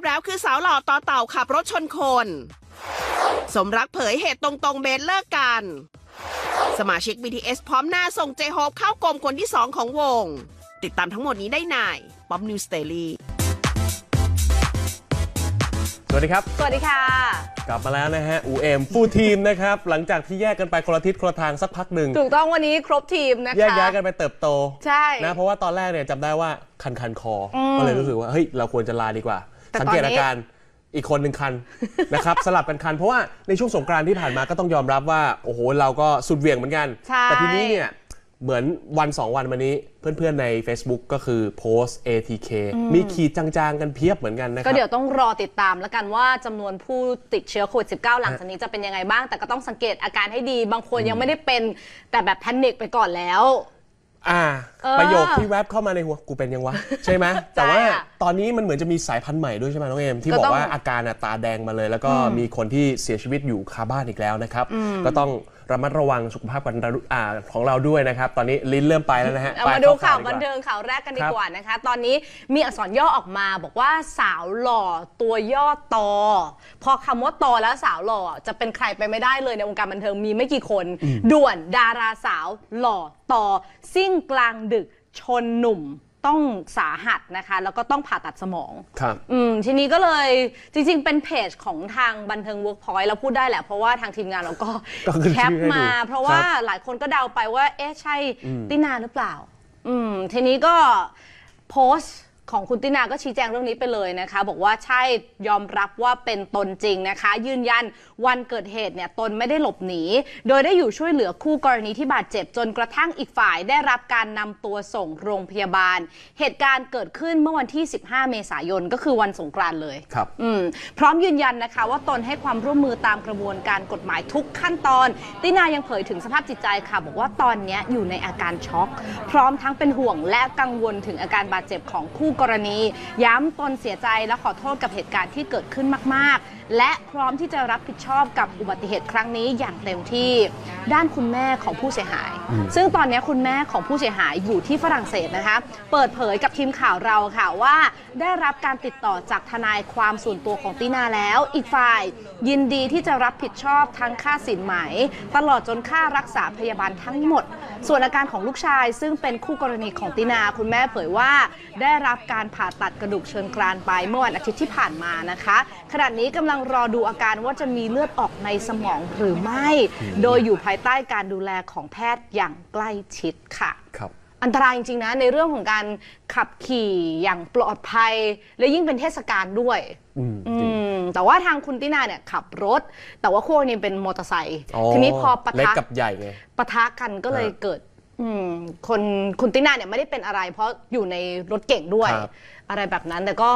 บแล้วคือสาวหล่อต่อเต่าขับรถชนคน สมรักเผยเหตุตรงๆเบนเลิกกัน สมาชิก BTS พร้อมหน้าส่งเจโฮปเข้ากรมคนที่2ของวง ติดตามทั้งหมดนี้ได้ในป๊อปนิวสเตอรี่สวัสดีครับ สวัสดีค่ะ กลับมาแล้วนะฮะ อูเอ็มฟูลทีมนะครับ หลังจากที่แยกกันไปคนละทิศคนละทางสักพักหนึ่ง ถูกต้องวันนี้ครบทีมนะคะ แยกย้ายกันไปเติบโต ใช่ นะ เพราะว่าตอนแรกเนี่ยจำได้ว่าคันคันคออมก็เลยรู้สึกว่า เฮ้ย เราควรจะลาดีกว่าแต่ สังเกตตอนนี้อาการอีกคนหนึ่งคันนะครับ สลับกันคัน เพราะว่าในช่วงสงกรานต์ที่ผ่านมาก็ต้องยอมรับว่า โอ้โห เราก็สุดเหวี่ยงเหมือนกันใช่แต่ทีนี้เนี่ยเหมือนวัน 2 วันมานี้เพื่อนๆใน Facebook ก็คือโพสต์ ATK มีขีดจางๆ กันเพียบเหมือนกันนะคก็รับเดี๋ยวต้องรอติดตามแล้วกันว่าจำนวนผู้ติดเชื้อโควิด -19 หลังจากนี้จะเป็นยังไงบ้าง แต่ก็ต้องสังเกตอาการให้ดี บางคนยังไม่ได้เป็นแต่แบบแพนิคไปก่อนแล้ว อ่า เออประโยคที่แวบเข้ามาในหัวกูเป็นยังวะ ใช่ไหมแต่ว่าค่ะตอนนี้มันเหมือนจะมีสายพันธุ์ใหม่ด้วยใช่ไหมน้องเอมที่ก็บอต้องกว่าอาการน่ะตาแดงมาเลย แล้วก็มีคนที่เสียชีวิตอยู่คาบ้านอีกแล้วนะครับ ก็ต้อง ระมัดระวังสุขภาพกันอ่าของเราด้วยนะครับ ตอนนี้ลิ้นเริ่มไปแล้วนะฮะเอาไปมาดูเข้ข่าวดีกบันเทิงข่าวแรกกันดีครับกว่านะคะ ตอนนี้มีอักษรย่อออกมาบอกว่าสาวหล่อตัวย่อตอ พอคำว่าตอแล้วสาวหล่อจะเป็นใครไปไม่ได้เลยในวงการบันเทิงมีไม่กี่คน ด่วนดาราสาวหล่อตอซิ่งกลางดึกชนหนุ่ม ต้องสาหัสนะคะ แล้วก็ต้องผ่าตัดสมอง ครับ อืมทีนี้ก็เลยจริงๆ เป็นเพจของทางบันเทิง Workpoint เราพูดได้แหละ เพราะว่าทางทีมงานเราก็ก็ขึ้นแคปชื่อให้ดูมา เพราะว่าครับหลายคนก็เดาไปว่า เอ๊ะ ใช่ตินาหรือเปล่า อืมทีนี้ก็โพสต์ ของคุณตินาก็ชี้แจงเรื่องนี้ไปเลยนะคะ บอกว่าใช่ยอมรับว่าเป็นตนจริงนะคะ ยืนยันวันเกิดเหตุเนี่ยตนไม่ได้หลบหนี โดยได้อยู่ช่วยเหลือคู่กรณีที่บาดเจ็บจนกระทั่งอีกฝ่ายได้รับการนำตัวส่งโรงพยาบาล เหตุการณ์เกิดขึ้นเมื่อวันที่ 15 เมษายนก็คือวันสงกรานต์เลยครับอืมพร้อมยืนยันนะคะ ว่าตนให้ความร่วมมือตามกระบวนการกฎหมายทุกขั้นตอน ตินายังเผยถึงสภาพจิตใจค่ะ บอกว่าตอนเนี้ยอยู่ในอาการช็อก พร้อมทั้งเป็นห่วงและกังวลถึงอาการบาดเจ็บของคู่กรณี ย้ำตนเสียใจและขอโทษกับเหตุการณ์ที่เกิดขึ้นมาก ๆ และพร้อมที่จะรับผิดชอบกับอุบัติเหตุครั้งนี้อย่างเต็มที่ ด้านคุณแม่ของผู้เสียหาย ซึ่งตอนนี้คุณแม่ของผู้เสียหายอยู่ที่ฝรั่งเศสนะคะเปิดเผยกับทีมข่าวเราค่ะว่า ได้รับการติดต่อจากทนายความส่วนตัวของตินาแล้ว อีกฝ่าย ยินดีที่จะรับผิดชอบทั้งค่าสินไหม ตลอดจนค่ารักษาพยาบาลทั้งหมด ส่วนอาการของลูกชาย ซึ่งเป็นคู่กรณีของตินาคุณแม่เผยว่าได้รับการผ่าตัดกระดูกเชิงกรานไปเมื่อวันอาทิตย์ที่ผ่านมานะคะ ขณะนี้กำลังรอดูอาการว่าจะมีเลือดออกในสมองหรือไม่ โดยอยู่ภายใต้การดูแลของแพทย์อย่างใกล้ชิดค่ะ ครับอันตรายจริง ๆ นะ ในเรื่องของการขับขี่อย่างปลอดภัย และยิ่งเป็นเทศกาลด้วย อืมอืจริงมแต่ว่าทางคุณตินาเนี่ยขับรถ แต่ว่าคู่กรณีเป็นมอเตอร์ไซค์อ๋อทีนี้พอปะเล็กทะกับใหญ่ไง ปะทะกันก็เลยฮะเกิด อืมคนคุณตินาเนี่ยไม่ได้เป็นอะไร เพราะอยู่ในรถเก่งด้วย ครับ อะไรแบบนั้น แต่ก็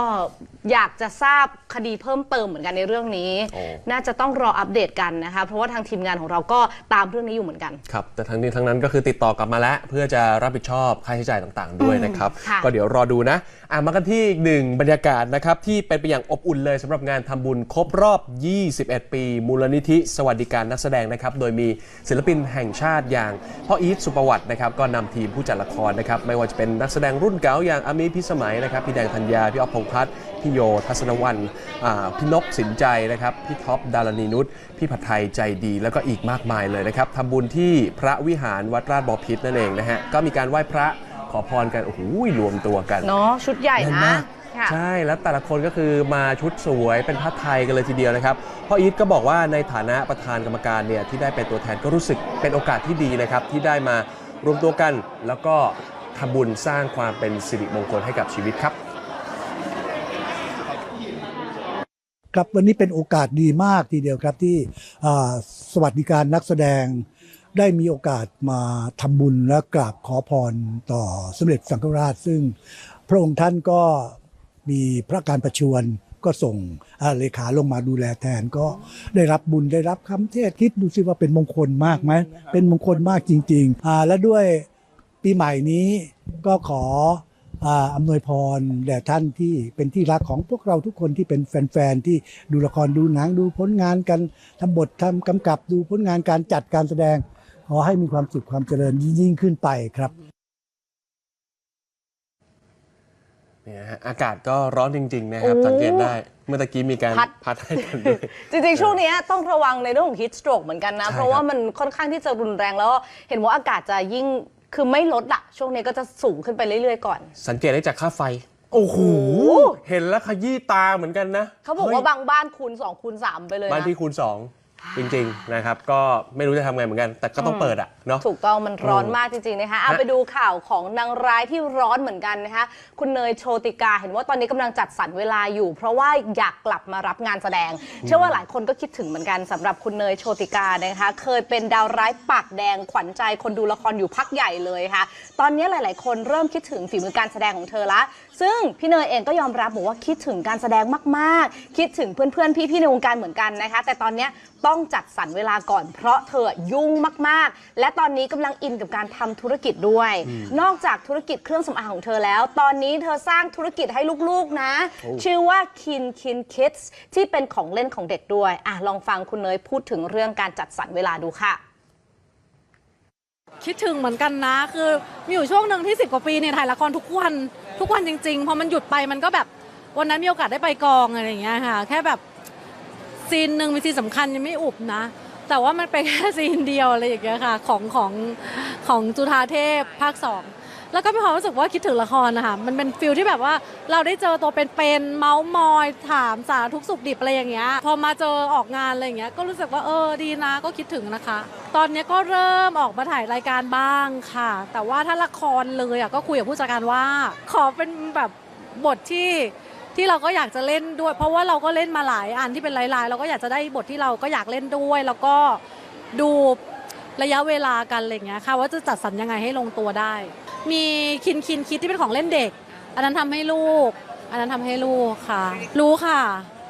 อยากจะทราบคดีเพิ่มเติมเหมือนกันในเรื่องนี้ โอ้ น่าจะต้องรออัปเดตกันนะคะ เพราะว่าทางทีมงานของเราก็ตามเรื่องนี้อยู่เหมือนกัน ครับแต่ทั้งนี้ทั้งนั้นก็คือติดต่อกลับมาแล้วเพื่อจะรับผิดชอบค่าใช้จ่ายต่างๆ ด้วยนะครับ ค่ะ ก็เดี๋ยวรอดูนะอะมากันที่อีกหนึ่งบรรยากาศนะครับ ที่เป็นไปอย่างอบอุ่นเลยสำหรับงานทำบุญครบรอบ 21 ปี มูลนิธิสวัสดิการนักแสดงนะครับ โดยมีศิลปินแห่งชาติอย่างพ่ออีทสุประวัตินะครับก็นำทีมผู้จัดละครนะครับไม่ว่าจะเป็นนักแสดงรุ่นเก่าอย่างอามีพิสมัยนะครับพี่แดงธัญญา พี่อ๊อฟพงษ์พัฒน์พี่โยทัศนวันอ่าพี่นกสินใจนะครับพี่ท็อปดารณีนุชพี่ผัดไทยใจดีแล้วก็อีกมากมายเลยนะครับทำบุญที่พระวิหารวัดราชบพิตรนั่นเองนะฮะก็มีการไหว้พระขอพรกันโอ้โหรวมตัวกันเนาะชุดใหญ่แน่นนะมากค่ะใช่แล้วแต่ละคนก็คือมาชุดสวยเป็นผ้าไทยกันเลยทีเดียวนะครับพ่ออีทก็บอกว่าในฐานะประธานกรรมการเนี่ยที่ได้เป็นตัวแทนก็รู้สึกเป็นโอกาสที่ดีนะครับที่ได้มารวมตัวกันแล้วก็ทำบุญสร้างความเป็นสิริมงคลให้กับชีวิตครับ ครับวันนี้เป็นโอกาสดีมากทีเดียวครับที่อ่าสวัสดิการนักแสดงได้มีโอกาสมาทำบุญและกราบขอพรต่อสมเด็จสังฆราช ซึ่งพระองค์ท่านก็มีพระการประชวรก็ส่งอ่าเลขาลงมาดูแลแทนก็ได้รับบุญได้รับคำเทศน์คิดดูสิว่าเป็นมงคลมากไหมเป็นมงคลมากจริงๆอ่าและด้วยปีใหม่นี้ก็ขอ อ่าอำนวยพรแด่ท่านที่เป็นที่รักของพวกเราทุกคนที่เป็นแฟนๆที่ดูละครดูหนังดูผลงานกันทำบททำกำกับดูผลงานการจัดการแสดง ขอให้มีความสุขความเจริญยิ่งๆขึ้นไปครับเนี่ยฮะอากาศก็ร้อนจริง ๆ นะครับโอ้สังเกตได้เมื่อตะกี้มีการพัด พัดให้กันด้วย จริง ๆ ช่วงเนี้ยต้องระวังในเรื่องของ heat stroke เหมือนกันนะ ใช่เพราะว่าครับ มันค่อนข้างที่จะรุนแรงแล้ว เห็นว่าอากาศจะยิ่ง คือไม่ลดละช่วงนี้ก็จะสูงขึ้นไปเรื่อยๆก่อน สังเกตได้จากค่าไฟ โอ้โห เห็นแล้วขยี้ตาเหมือนกันนะเขาบอกฮ้ยว่าบางบ้านคูณ2คูณ3ไปเลยบ้านนะที่คูณ2 จริงๆนะครับก็ไม่รู้จะทำไงเหมือนกัน แต่ก็ต้องเปิดอะเนาะ ถูกต้องมันร้อนอืมมากจริงๆนะคะเอาฮะไปดูข่าวของนางร้ายที่ร้อนเหมือนกันนะคะ คุณเนยโชติกาเห็นว่าตอนนี้กำลังจัดสรรเวลาอยู่ เพราะว่าอยากกลับมารับงานแสดง เชื่อว่าหลายคนก็คิดถึงเหมือนกันสำหรับคุณเนยโชติกานะคะ เคยเป็นดาวร้ายปากแดงขวัญใจคนดูละครอยู่พักใหญ่เลยค่ะ ตอนนี้หลาย ๆ คนเริ่มคิดถึงฝีมือการแสดงของเธอละ ซึ่งพี่เนยเองก็ยอมรับบอกว่าคิดถึงการแสดงมากๆ คิดถึงเพื่อนๆ พี่ๆ ในวงการเหมือนกันนะคะ แต่ตอนเนี้ย ต้องจัดสรรเวลาก่อน เพราะเธอยุ่งมากๆ และตอนนี้กำลังอินกับการทำธุรกิจด้วย นอกจากธุรกิจเครื่องสำอางของเธอแล้ว ตอนนี้เธอสร้างธุรกิจให้ลูกๆนะ ชื่อว่า Kin Kin Kids ที่เป็นของเล่นของเด็กด้วยอะลองฟังคุณเนยพูดถึงเรื่องการจัดสรรเวลาดูค่ะ คิดถึงเหมือนกันนะ คือมีอยู่ช่วงหนึ่งที่สิบกว่าปีเนี่ยถ่ายละครทุกวันทุกวันจริงๆ พอมันหยุดไปมันก็แบบวันนั้นมีโอกาสได้ไปกองอะไรอย่างเงี้ยค่ะ แค่แบบ ซีนหนึ่งมีซีนสำคัญยังไม่อุบนะ แต่ว่ามันเป็นแค่ซีนเดียวอะไรอย่างเงี้ยค่ะ ของของของจุธาเทพภาคสองแล้วก็มีความรู้สึกว่าคิดถึงละครนะคะมันเป็นฟิลที่แบบว่าเราได้เจอตัวเป็นๆเมาส์มอยถามสารทุกข์สุขดิบอะไรอย่างเงี้ยพอมาเจอออกงานอะไรอย่างเงี้ยก็รู้สึกว่าเออดีนะก็คิดถึงนะคะ ตอนนี้ก็เริ่มออกมาถ่ายรายการบ้างค่ะ แต่ว่าถ้าละครเลยอะก็คุยกับผู้จัดการว่า ขอเป็นแบบบทที่ ที่เราก็อยากจะเล่นด้วย เพราะว่าเราก็เล่นมาหลายอันที่เป็นลายๆ เราก็อยากจะได้บทที่เราก็อยากเล่นด้วย แล้วก็ดูระยะเวลากันอะไรเงี้ยค่ะว่าจะจัดสรรยังไงให้ลงตัวได้ มีคินคินคิดที่เป็นของเล่นเด็ก อันนั้นทำให้ลูก อันนั้นทำให้ลูกค่ะ รู้ค่ะ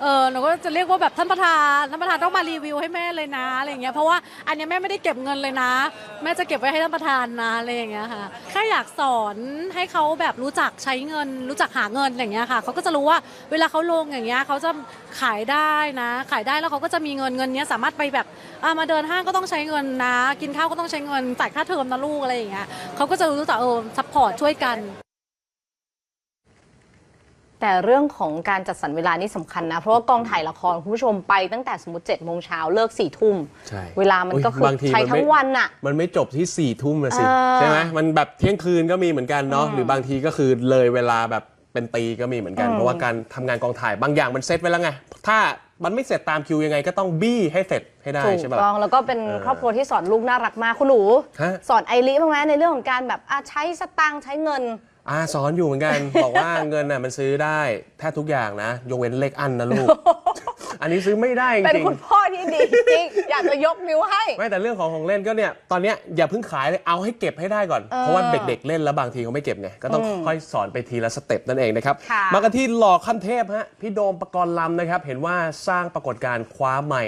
เออหนูก็จะเรียกว่าแบบท่านประธานท่านประธานต้องมารีวิวให้แม่เลยนะอะไรอย่างเงี้ยเพราะว่าอันเนี้ยแม่ไม่ได้เก็บเงินเลยนะ แม่จะเก็บไว้ให้ท่านประธานนะอะไรอย่างเงี้ยค่ะแค่อยากสอนให้เขาแบบรู้จักใช้เงิน รู้จักหาเงินอย่างเงี้ยค่ะเขาก็จะรู้ว่าเวลาเขาลงอย่างเงี้ยเขาจะขายได้นะ ขายได้แล้วเขาก็จะมีเงินเงินเนี้ยสามารถไปแบบอะมาเดินห้างก็ต้องใช้เงินนะ กินข้าวก็ต้องใช้เงินจ่ายค่าเทอมนะลูกอะไรอย่างเงี้ยเขาก็จะรู้จักเออซัพพอร์ตช่วยกัน แต่เรื่องของการจัดสรรเวลานี่สำคัญนะ เพราะว่ากองถ่ายละครคุณผู้ชมไปตั้งแต่สมมติ7จ็ดโมงเช้าเลิกสี่ทุ่มใช่เวลามันก็คือโยบางทีใช้มันทั้ไม่งวันอะ มันไม่จบที่4ี่ทุ่มนะสิ เออใช่ไหมมันแบบเที่ยงคืนก็มีเหมือนกันเนาะอืมหรือบางทีก็คือเลยเวลาแบบเป็นตีก็มีเหมือนกันอืมเพราะว่าการทำงานกองถ่ายบางอย่างมันเซตไว้แล้วไงถ้ามันไม่เสร็จตามคิวยังไงก็ต้องบี้ให้เสร็จให้ได้ถูกใช่ปะ ต้องแล้วก็เป็นเออครอบครัวที่สอนลูกน่ารักมากคุณหนู ฮะ สอนไอริบ้างไหมในเรื่องของการแบบอะใช้สตังค์ใช้เงิน อ่าสอนอยู่เหมือนกัน บอกว่าเงินน่ะมันซื้อได้แทบทุกอย่างนะ ยกเว้นเลขอันนะลูก อันนี้ซื้อไม่ได้จเป็นริงคุณพ่อที่ดีจริงอยากจะยกนิ้วให้ๆไม่แต่เรื่องของของเล่นก็เนี่ยตอนเนี้ยอย่าเพิ่งขายเลยเอาให้เก็บให้ได้ก่อนเออเพราะว่าเด็กๆเล่นแล้วบางทีเขาไม่เก็บไงก็ต้องอืมค่อยสอนไปทีละสเต็ปนั่นเองนะครับค่ะมากันที่หล่อขั้นเทพฮะพี่โดมปกรณ์ลำนะครับ เห็นว่าสร้างปรากฏการณ์คว้าใหม่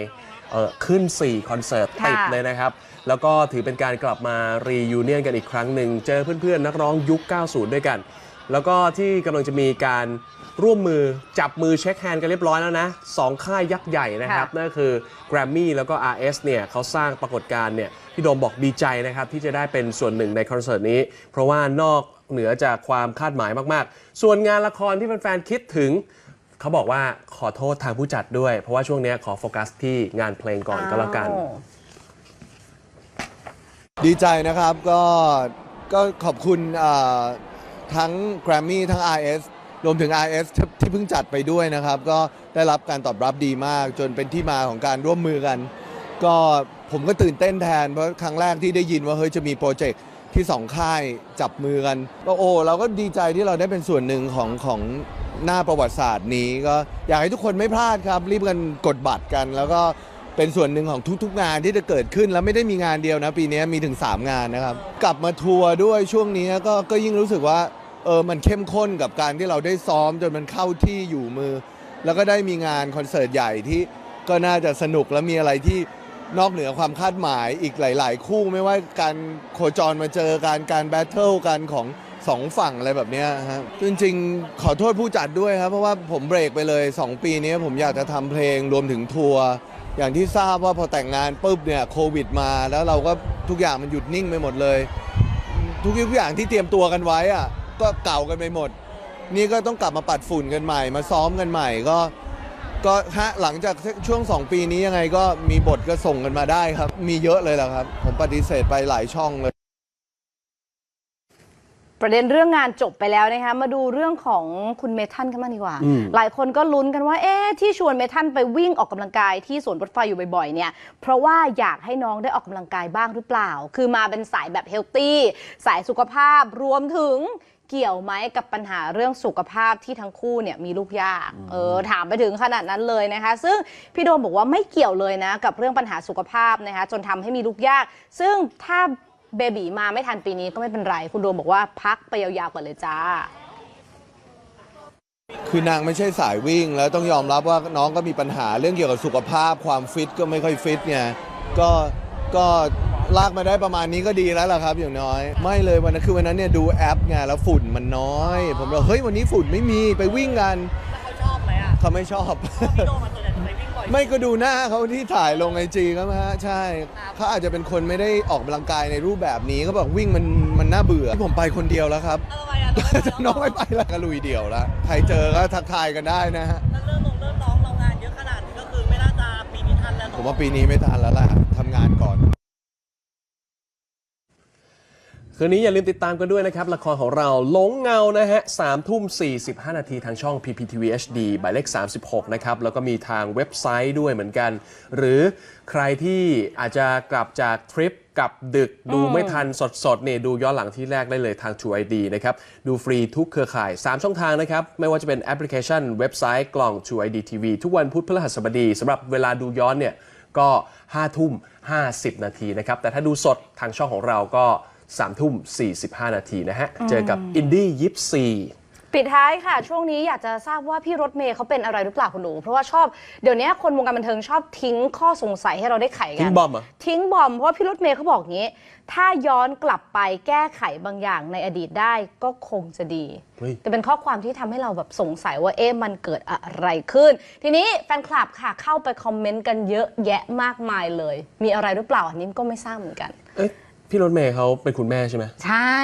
เออขึ้น 4 คอนเสิร์ตติดเลยนะครับ แล้วก็ถือเป็นการกลับมารียูเนียนกันอีกครั้งหนึ่ง เจอเพื่อนๆ นักร้องยุค 90 ด้วยกัน แล้วก็ที่กำลังจะมีการร่วมมือจับมือเช็คแฮนด์กันเรียบร้อยแล้วนะสองค่ายยักษ์ใหญ่นะครับค่ะนั่นก็คือ Grammy แล้วก็ RS เนี่ยเขาสร้างปรากฏการณ์เนี่ยพี่โดมบอกดีใจนะครับที่จะได้เป็นส่วนหนึ่งในคอนเสิร์ตนี้ เพราะว่านอกเหนือจากความคาดหมายมากๆ ส่วนงานละครที่แฟนๆคิดถึง เขาบอกว่าขอโทษทางผู้จัดด้วย เพราะว่าช่วงนี้ขอโฟกัสที่งานเพลงก่อนก็แล้วกันอ้าวดีใจนะครับก็ก็ขอบคุณอ่าทั้ง Grammy ทั้ง RS รวมถึง RS ที่ที่เพิ่งจัดไปด้วยนะครับ ก็ได้รับการตอบรับดีมาก จนเป็นที่มาของการร่วมมือกัน ก็ผมก็ตื่นเต้นแทน เพราะครั้งแรกที่ได้ยินว่าเฮ้ยจะมีโปรเจกต์ที่สองค่ายจับมือกันก็โอ้เราก็ดีใจที่เราได้เป็นส่วนหนึ่งของของ หน้าประวัติศาสตร์นี้ก็อยากให้ทุกคนไม่พลาดครับ รีบกันกดบัตรกัน แล้วก็เป็นส่วนหนึ่งของทุกๆงานที่จะเกิดขึ้นแล้วไม่ได้มีงานเดียวนะ ปีนี้มีถึง 3 งานนะครับ กลับมาทัวร์ด้วยช่วงนี้ก็ก็ยิ่งรู้สึกว่าเออมันเข้มข้นกับการที่เราได้ซ้อมจนมันเข้าที่อยู่มือ แล้วก็ได้มีงานคอนเสิร์ตใหญ่ที่ก็น่าจะสนุกและมีอะไรที่นอกเหนือความคาดหมายอีกหลาย ๆ คู่ไม่ว่าการโคจรมาเจอการการแบทเทิลกันของ สองฝั่งอะไรแบบเนี้ยฮะจริงๆ ขอโทษผู้จัดด้วยครับ เพราะว่าผมเบรกไปเลย 2 ปีนี้ผมอยากจะทำเพลงรวมถึงทัวร์อย่างที่ทราบว่าพอแต่งงานปุ๊บเนี่ยโควิดมาแล้วเราก็ทุกอย่างมันหยุดนิ่งไปหมดเลย ทุกอย่างที่เตรียมตัวกันไว้อะก็เก่ากันไปหมด นี่ก็ต้องกลับมาปัดฝุ่นกันใหม่ มาซ้อมกันใหม่ก็ ก็ฮะหลังจากช่วง 2 ปีนี้ยังไงก็มีบทก็ส่งกันมาได้ครับ มีเยอะเลยแหละครับ ผมปฏิเสธไปหลายช่องเลย ประเด็นเรื่องงานจบไปแล้วนะคะมาดูเรื่องของคุณเมทันกันบ้างดีกว่า อืม หลายคนก็ลุ้นกันว่าเอ๊ะที่ชวนเมทันไปวิ่งออกกำลังกายที่สวนรถไฟอยู่บ่อยๆเนี่ยเพราะว่าอยากให้น้องได้ออกกำลังกายบ้างหรือเปล่า คือมาเป็นสายแบบเฮลตี้สายสุขภาพรวมถึงเกี่ยวไหมกับปัญหาเรื่องสุขภาพที่ทั้งคู่เนี่ยมีลูกยากเออถามไปถึงขนาดนั้นเลยนะคะ ซึ่งพี่โดมบอกว่าไม่เกี่ยวเลยนะกับเรื่องปัญหาสุขภาพนะคะจนทำให้มีลูกยาก ซึ่งถ้า เบบีมาไม่ทันปีนี้ก็ไม่เป็นไร คุณโดมบอกว่าพักไปยาวๆก่อนเลยจ้า คือนางไม่ใช่สายวิ่ง แล้วต้องยอมรับว่าน้องก็มีปัญหาเรื่องเกี่ยวกับสุขภาพความฟิตก็ไม่ค่อยฟิตไงก็ก็ลากมาได้ประมาณนี้ก็ดีแล้วล่ะครับอย่างน้อย ไม่เลยวันนั้นคือวันนั้นเนี่ยดูแอปไงแล้วฝุ่นมันน้อย ผมบอกเฮ้ยวันนี้ฝุ่นไม่มีไปวิ่งกันเขาชอบไหมอะเขาไม่ชอบ ไม่ก็ดูหน้าเขาที่ถ่ายลงไอจีก็ฮะใช่เขาอาจจะเป็นคนไม่ได้ออกกำลังกายในรูปแบบนี้เขาบอกวิ่งมันมันน่าเบื่อผมไปคนเดียวแล้วครับน้องไม่ไปแล้วก็ลุยเดี่ยวแล้วใครเจอก็ทักทายกันได้นะฮะ ถ้าเริ่มลงเริ่มน้องเรางานเยอะขนาดนี้ก็คือไม่น่าจะปีนี้ทันแล้วผมว่าปีนี้ไม่ทันแล้วล่ะทำงานก่อน คืนนี้อย่าลืมติดตามกันด้วยนะครับ ละครของเราหลงเงานะฮะสามทุ่ม 45 นาทีทางช่อง PPTV HD หมายเลข 36 นะครับ แล้วก็มีทางเว็บไซต์ด้วยเหมือนกัน หรือใครที่อาจจะกลับจากทริปกลับดึกดูไม่ทันสดๆเนี่ยดูย้อนหลังที่แรกได้เลยทาง True ID นะครับ ดูฟรีทุกเครือข่าย 3 ช่องทางนะครับ ไม่ว่าจะเป็นแอปพลิเคชัน เว็บไซต์กล่อง True ID TV ทุกวันพุธพฤหัสบดีสำหรับเวลาดูย้อนเนี่ยก็5ทุ่ม 50 นาทีนะครับแต่ถ้าดูสดทางช่องของเราก็ 3ทุ่ม 45 นาทีนะฮะ เจอกับอินดี้ยิปซีปิดท้ายค่ะ ช่วงนี้อยากจะทราบว่าพี่รถเมย์เขาเป็นอะไรหรือเปล่าคุณหนู เพราะว่าชอบเดี๋ยวนี้คนวงการบันเทิงชอบทิ้งข้อสงสัยให้เราได้ไขกันทิ้งบอมเหรอทิ้งบอมเพราะว่าพี่รถเมย์เขาบอกงี้ ถ้าย้อนกลับไปแก้ไขบางอย่างในอดีตได้ก็คงจะดี เฮ้ย แต่เป็นข้อความที่ทำให้เราแบบสงสัยว่าเอ๊ะมันเกิดอะไรขึ้น ทีนี้แฟนคลับค่ะเข้าไปคอมเมนต์กันเยอะแยะมากมายเลย มีอะไรหรือเปล่าอันนี้ก็ไม่ทราบเหมือนกัน เอ๊ะ พี่รถเมย์เขาเป็นคุณแม่ใช่ไหมใช่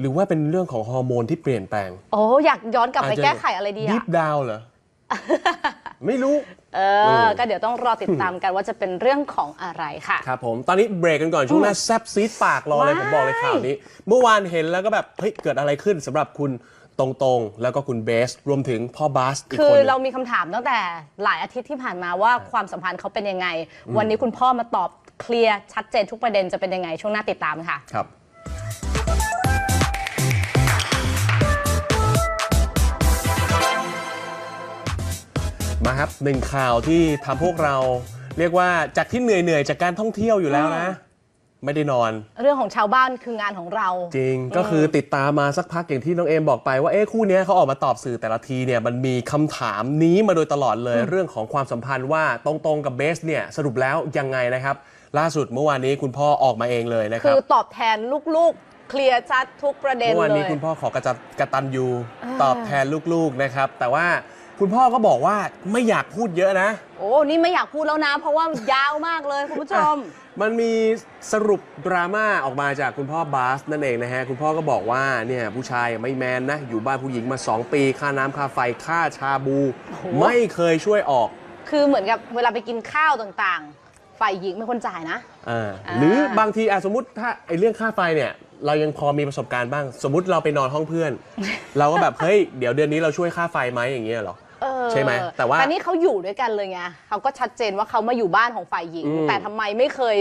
หรือว่าเป็นเรื่องของฮอร์โมนที่เปลี่ยนแปลงโอ้อยากย้อนกลับไปแก้ไขอะไรดีดิอะฟดาวเหรอ ไม่รู้เอเอออ ก็เดี๋ยวต้องรอติดตามกันว่าจะเป็นเรื่องของอะไรค่ะ ครับผม ตอนนี้เบรกกันก่อนช่วงหน้าแซบซีดปากรอเลยว้าย ผมบอกเลยข่าวนี้ เมื่อวานเห็นแล้วก็แบบ เฮ้ย เกิดอะไรขึ้นสำหรับคุณตรงๆ แล้วก็คุณเบส รวมถึงพ่อบาสอีกคืคนอหนึ่ง เรามีคำถามตั้งแต่หลายอาทิตย์ที่ผ่านมาว่าความสัมพันธ์เขาเป็นยังไง วันนี้คุณพ่อมาตอบ เคลียร์ชัดเจนทุกประเด็นจะเป็นยังไงช่วงหน้าติดตามค่ะ ครับ มาครับหนึ่งข่าวที่ทำพวกเราเรียกว่าจากที่เหนื่อยๆจากการท่องเที่ยวอยู่แล้วนะ ไม่ได้นอน เรื่องของชาวบ้านคืองานของเรา จริงก็คือติดตามมาสักพักอย่างที่น้องเอมบอกไปว่าเอ๊ะคู่เนี้ยเขาออกมาตอบสื่อแต่ละทีเนี่ยมันมีคำถามนี้มาโดยตลอดเลย เรื่องของความสัมพันธ์ว่าตรงๆกับเบสเนี่ยสรุปแล้วยังไงนะครับ ล่าสุดเมื่อวานนี้คุณพ่อออกมาเองเลยนะคคืรับ อตอบแทนลูกๆ เคลียร์ชัดทุกประเด็นเมื่อวานเลนี้ย คุณพ่อขอกระจัดกระตันยูอ่า ตอบแทนลูกๆนะครับ แต่ว่าคุณพ่อก็บอกว่าไม่อยากพูดเยอะนะ โอ้ นี่ไม่อยากพูดแล้วนะ เพราะว่ายาวมากเลยคุณผู้ชม มันมีสรุปดราม่าออกมาจากคุณพ่อบาสนั่นเองนะฮะ คุณพ่อก็บอกว่าเนี่ยผู้ชายไม่แมนนะ อยู่บ้านผู้หญิงมา 2 ปี ค่าน้ำค่าไฟค่าชาบูโหไม่เคยช่วยออก คือเหมือนกับเวลาไปกินข้าวต่างๆ ฝ่ายหญิงเป็นคนจ่ายนะ อ่าอ่า หรือบางทีอะสมมติถ้าไอ้เรื่องค่าไฟเนี่ยเรายังพอมีประสบการณ์บ้าง สมมติเราไปนอนห้องเพื่อน เราก็แบบเฮ้ยเดี๋ยวเดือนนี้เราช่วยค่าไฟไหมอย่างเงี้ยเหรอ เออใช่ไหมแต่ว่า นี่เขาอยู่ด้วยกันเลยไงเขาก็ชัดเจนว่าเขามาอยู่บ้านของฝ่ายหญิงอืมแต่ทำไมไม่เคย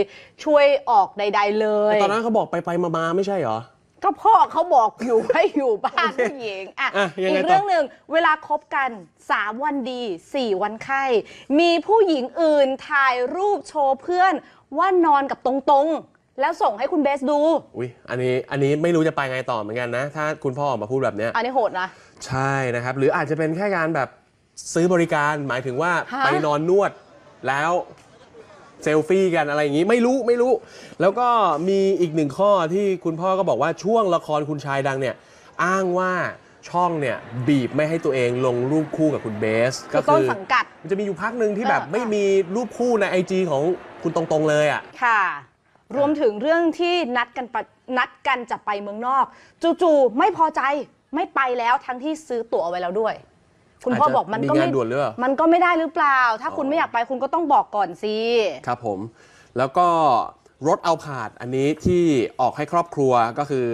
ช่วยออกใด ๆเลยตอนนั้นเขาบอกไปไปมามาไม่ใช่เหรอ ก็พ่อเขาบอกอยู่ ให้อยู่บ้านผู้หญิงอะอะยังไงอีกต่อเรื่องหนึ่งเวลาคบกัน 3 วันดี 4 วันไข้ มีผู้หญิงอื่นถ่ายรูปโชว์เพื่อนว่านอนกับตรงๆ แล้วส่งให้คุณเบสดู อุ้ยอันนี้อันนี้ไม่รู้จะไปไงต่อเหมือนกันนะ ถ้าคุณพ่อออกมาพูดแบบเนี้ย อันนี้โหดนะ ใช่นะครับ หรืออาจจะเป็นแค่การแบบซื้อบริการหมายถึงว่าฮะ ไปนอนนวดแล้ว เซลฟี่กันอะไรอย่างนี้ไม่รู้ไม่รู้ แล้วก็มีอีกหนึ่งข้อที่คุณพ่อก็บอกว่าช่วงละครคุณชายดังเนี่ย อ้างว่าช่องเนี่ยบีบไม่ให้ตัวเองลงรูปคู่กับคุณเบสคือต้นสังกัด มันจะมีอยู่พักหนึ่งที่แบบเออไม่มีรูปคู่ในไอจของคุณตรงๆเลยอะค่ะ รวมถึงเรื่องที่นัดกันปะนัดกันจะไปเมืองนอก จู่ๆไม่พอใจไม่ไปแล้วทั้งที่ซื้อตั๋วเอาไว้แล้วด้วย คุณพ่ออาจจะบอกมันก็มีไม่งานด่วนหรือเปล่ามันก็ไม่ได้หรือเปล่า ถ้าอ๋อคุณไม่อยากไปคุณก็ต้องบอกก่อนสิ ครับผม แล้วก็รถเอาผาดอันนี้ที่ออกให้ครอบครัวก็คือ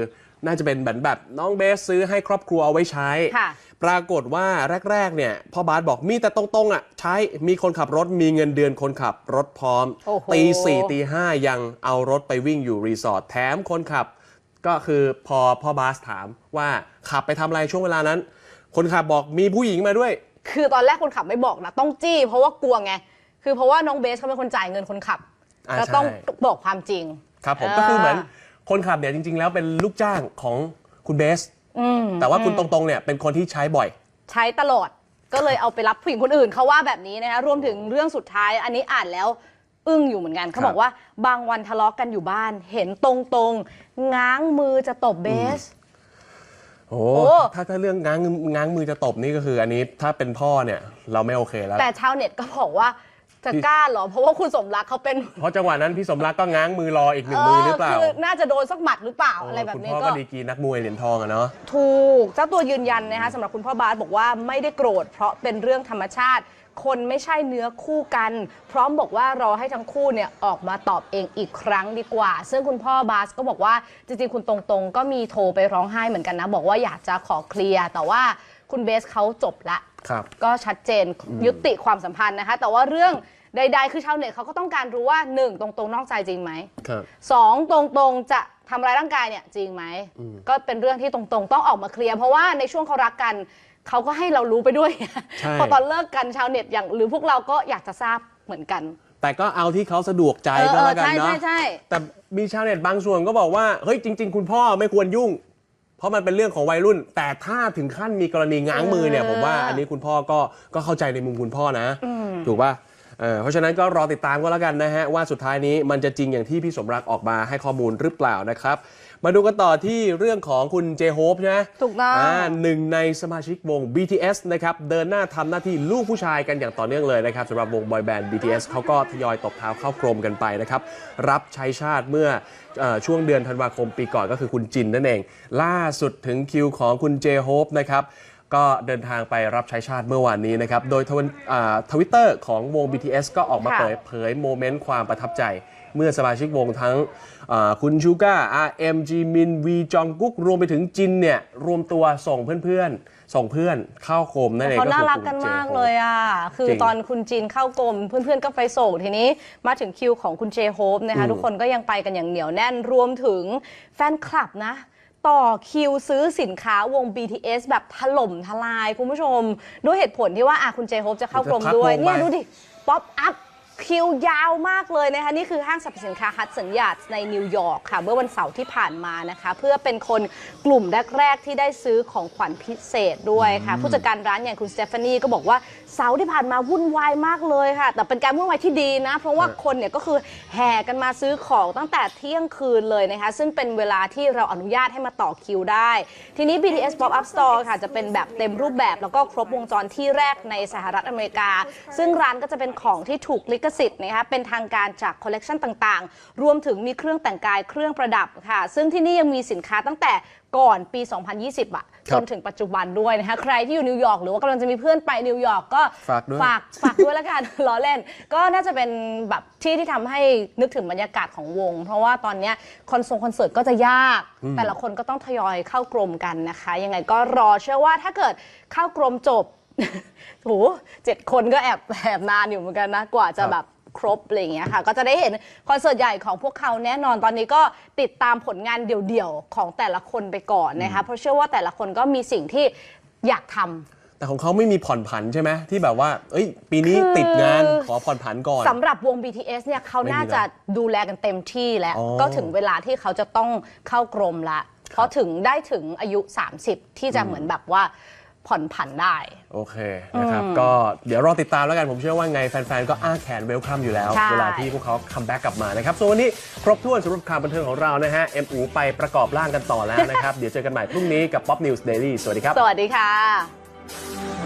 น่าจะเป็นแบบแบบน้องเบสซื้อให้ครอบครัวเอาไว้ใช้ ค่ะ ปรากฏว่าแรก ๆ เนี่ยพ่อบาสบอกมีแต่ตรงๆอะใช้มีคนขับรถมีเงินเดือนคนขับรถพร้อม โอ้โห ตีสี่ตีห้ายังเอารถไปวิ่งอยู่รีสอร์ทแถมคนขับ ก็คือพอพ่อบาสถามว่าขับไปทำอะไรช่วงเวลานั้น คนขับบอกมีผู้หญิงมาด้วย คือตอนแรกคนขับไม่บอกนะต้องจี้เพราะว่ากลัวไง คือเพราะว่าน้องเบสเขาเป็นคนจ่ายเงินคนขับอ่าแล้วต้องใช่ บอกความจริง ครับผมอ่าก็คือเหมือนคนขับเนี่ยจริง ๆ แล้วเป็นลูกจ้างของคุณเบส อืมแต่ว่าคุณตรงๆเนี่ยเป็นคนที่ใช้บ่อย ใช้ตลอดก็เลยเอาไปรับผู้หญิงคนอื่นเขาว่าแบบนี้นะคะรวมถึงเรื่องสุดท้าย อันนี้อ่านแล้วอึ้งอยู่เหมือนกันเขาบอกว่าบางวันทะเลาะกันอยู่บ้าน เห็นตรงๆง้างมือจะตบเบส โอ้โอ้ถ้าถ้าเรื่องง้างง้างมือจะตบนี่ก็คือ อันนี้ถ้าเป็นพ่อเนี่ยเราไม่โอเคแล้ว แต่ชาวเน็ตก็บอกว่าจะกล้าเหรอ เพราะว่าคุณสมรักเขาเป็นเพราะจังหวะนั้นพี่สมรักก็ง้างมือรออีกหนึ่งมือหรือเปล่าคือน่าจะโดนสักหมัดหรือเปล่าอะไรแบบคุณนี้พ่อก็ก็ดีกรีนักมวยเหรียญทองอะเนาะถูกเจ้าตัวยืนยันนะคะสำหรับคุณพ่อบาสบอกว่าไม่ได้โกรธเพราะเป็นเรื่องธรรมชาติ คนไม่ใช่เนื้อคู่กัน พร้อมบอกว่ารอให้ทั้งคู่เนี่ยออกมาตอบเองอีกครั้งดีกว่า ซึ่งคุณพ่อบาสก็บอกว่าจริงๆ คุณตรงๆ ก็มีโทรไปร้องไห้เหมือนกันนะ บอกว่าอยากจะขอเคลียร์แต่ว่าคุณเบสเขาจบละครับ ก็ชัดเจนยุติความสัมพันธ์นะคะ แต่ว่าเรื่องใดๆ คือชาวเน็ตเขาก็ต้องการรู้ว่าหนึ่งตรงๆนอกใจจริงไหมครับ สองตรงๆจะทำร้ายร่างกายเนี่ยจริงไหมก็เป็นเรื่องที่ตรงๆ ต้องออกมาเคลียร์เพราะว่าในช่วงเขารักกัน เขาก็ให้เรารู้ไปด้วย ใช่ พอตอนเลิกกันชาวเน็ตอย่าง หรือพวกเราก็อยากจะทราบเหมือนกัน แต่ก็เอาที่เขาสะดวกใจเออก็เออแล้วกันใช่เนาะใช่ใช่ แต่มีชาวเน็ตบางส่วนก็บอกว่าเฮ้ยจริง ๆ คุณพ่อไม่ควรยุ่ง เพราะมันเป็นเรื่องของวัยรุ่น แต่ถ้าถึงขั้นมีกรณีง้างมือเนี่ยผมว่าอันนี้คุณพ่อก็ก็เข้าใจในมุมคุณพ่อนะถูกป่ะเออเพราะฉะนั้นก็รอติดตามก็แล้วกันนะฮะว่าสุดท้ายนี้มันจะจริงอย่างที่พี่สมรักออกมาให้ข้อมูลหรือเปล่านะครับ มาดูกันต่อที่เรื่องของคุณเจโฮปใช่ไหมถูกต้องอ่าหนึ่งในสมาชิกวง BTS นะครับเดินหน้าทำหน้าที่ลูกผู้ชายกันอย่างต่อเนื่องเลยนะครับสำหรับวงบอยแบนด์ BTS เขาก็ทยอยตบเท้าเข้ากรมกันไปนะครับ รับใช้ชาติเมื่อเออช่วงเดือนธันวาคมปีก่อนก็คือคุณจินนั่นเอง ล่าสุดถึงคิวของคุณเจโฮปนะครับก็เดินทางไปรับใช้ชาติเมื่อวานนี้นะครับ โดยทวิตเตอร์ของวง BTS ก็ออกมาค่ะเปิดเผยโมเมนต์ความประทับใจ เมื่อสมาชิกวงทั้งเอ่อคุณชูก้า RM จีมินวีจองกุ๊กรวมไปถึงจินเนี่ยรวมตัวส่งเพื่อนๆ ส่งเพื่อนเข้าโคมนั่นเองเขาก็น่าคือรักคุณกันเจมากโฮเลยอะ คือจริงตอนคุณจีนเข้ากรมเพื่อนๆก็ไปส่งทีนี้มาถึงคิวของคุณเจโฮปนะคะอืมทุกคนก็ยังไปกันอย่างเหนียวแน่นรวมถึงแฟนคลับนะต่อคิวซื้อสินค้าวง BTS แบบถล่มทลายคุณผู้ชม ด้วยเหตุผลที่ว่าอะคุณเจโฮปจะเข้ากรมด้วยเนี่ยดูดิ ป๊อปอัพ คิวยาวมากเลยนะคะนี่คือห้างสรรพสินค้าฮัตสัญญาตในนิวยอร์กค่ะ เมื่อวันเสาร์ที่ผ่านมานะคะ เพื่อเป็นคนกลุ่มแรก ๆ ที่ได้ซื้อของขวัญพิเศษด้วยค่ะ ผู้จัดการร้านอย่างคุณสเตฟานีก็บอกว่า เสาร์ที่ผ่านมาวุ่นวายมากเลยค่ะ แต่เป็นการวุ่นวายที่ดีนะ เพราะว่าครับคนเนี่ยก็คือแห่กันมาซื้อของตั้งแต่เที่ยงคืนเลยนะคะ ซึ่งเป็นเวลาที่เราอนุญาตให้มาต่อคิวได้ ทีนี้ BTS Pop Up Store ค่ะ จะเป็นแบบเต็มรูปแบบแล้วก็ครบวงจรที่แรกในสหรัฐอเมริกา ซึ่งร้านก็จะเป็นของที่ถูกลิขสิทธิ์นะคะเป็นทางการจากคอลเลกชันต่างๆ รวมถึงมีเครื่องแต่งกายเครื่องประดับค่ะ ซึ่งที่นี่ยังมีสินค้าตั้งแต่ ก่อนปี 2020อะครัจบนถึงปัจจุบันด้วยนะคะใครที่อยู่นิวยอร์กหรือว่ากำลังจะมีเพื่อนไปนิวยอร์กก็ฝากด้วยฝากฝากด้วยแล้วกัน ล้อเล่น ก็น่าจะเป็นแบบที่ที่ทำให้นึกถึงบรรยากาศของวง เพราะว่าตอนเนี้ยคอนเสิร์ตคอนเสิร์ตก็จะยาก แต่ละคนก็ต้องทยอยเข้ากรมกันนะคะ ยังไงก็รอเชื่อว่าถ้าเกิดเข้ากรมจบโหเจ็ดคนก็แอบแอบนานอยู่เหมือนกันนะกว่าจะครับแบบ ครบอะไรอย่างเงี้ยค่ะ ก็จะได้เห็นคอนเสิร์ตใหญ่ของพวกเขาแน่นอนตอนนี้ก็ติดตามผลงานเดี่ยวๆ ของแต่ละคนไปก่อนนะคะเพราะเชื่อว่าแต่ละคนก็มีสิ่งที่อยากทำ แต่ของเขาไม่มีผ่อนผันใช่ไหมที่แบบว่า เอ้ย ปีนี้คือติดงานขอผ่อนผันก่อน สำหรับวง BTS เนี่ยเขาไม่มีน่าจะดูแลกันเต็มที่แล้ว อ๋อก็ถึงเวลาที่เขาจะต้องเข้ากรมละ เพราะถึงได้ถึงอายุ 30 ที่จะเหมือนแบบว่า ผ่อนผันได้ โอเคนะครับ ก็เดี๋ยวรอติดตามแล้วกัน ผมเชื่อว่าไงแฟน ๆ ก็อ้าแขนเวลคัมอยู่แล้ว ใช่ เวลาที่พวกเขาคัมแบ็กกลับมานะครับ ส่วนวันนี้ครบถ้วนสำหรับข่าวบันเทิงของเรานะฮะเอ็มอูไปประกอบร่างกันต่อแล้วนะครับ เดี๋ยวเจอกันใหม่พรุ่งนี้กับ Pop News Daily สวัสดีครับ สวัสดีค่ะ